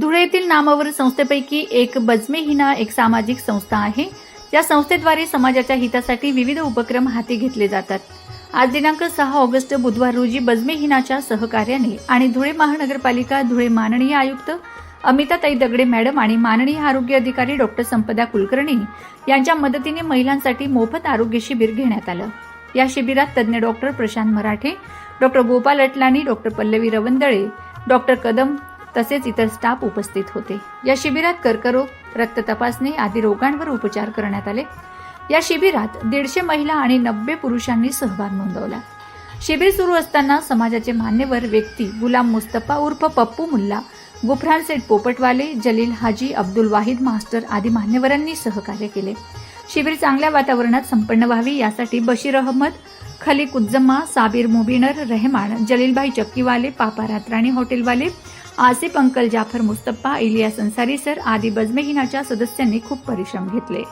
धुळे येथील नामवर संस्थेपैकी एक बजमे हिना एक सामाजिक संस्था आहे. या संस्थेद्वारे समाजाच्या हितासाठी विविध उपक्रम हाती घेतले जातात. आज दिनांक सहा ऑगस्ट बुधवार रोजी बजमे हिनाच्या सहकार्याने आणि धुळे महानगरपालिका धुळे माननीय आयुक्त अमिताताई दगडे मॅडम आणि माननीय आरोग्य अधिकारी डॉक्टर संपदा कुलकर्णी यांच्या मदतीने महिलांसाठी मोफत आरोग्य शिबिर घेण्यात आलं. या शिबिरात तज्ज्ञ doctor Prashant Marathe doctor Gopal Atlani doctor Pallavi Ravandale doctor Kadam तसेच इतर स्टाफ उपस्थित होते. या शिबिरात कर्करोग रक्त तपासणी आदी रोगांवर उपचार करण्यात आले. या शिबिरात दीडशे महिला आणि नब्बे पुरुषांनी सहभाग नोंदवला. शिबिर सुरू असताना समाजाचे मान्यवर व्यक्ती गुलाम मुस्तफा उर्फ पप्पू मुल्ला गुफरान सेठ पोपटवाले जलील हाजी अब्दुल वाहिद मास्टर आदी मान्यवरांनी सहकार्य केले. शिबिर चांगल्या वातावरणात संपन्न व्हावी यासाठी बशीर अहमद खलीक उज्जमा साबीर मुबिनर रहमान जलीलभाई चक्कीवाले पापा रात्राणी हॉटेलवाले आसिफ अंकल जाफर मुस्तप्पा इलियास अन्सारी सर आदी बजमेहिनाच्या सदस्यांनी खूप परिश्रम घेतले.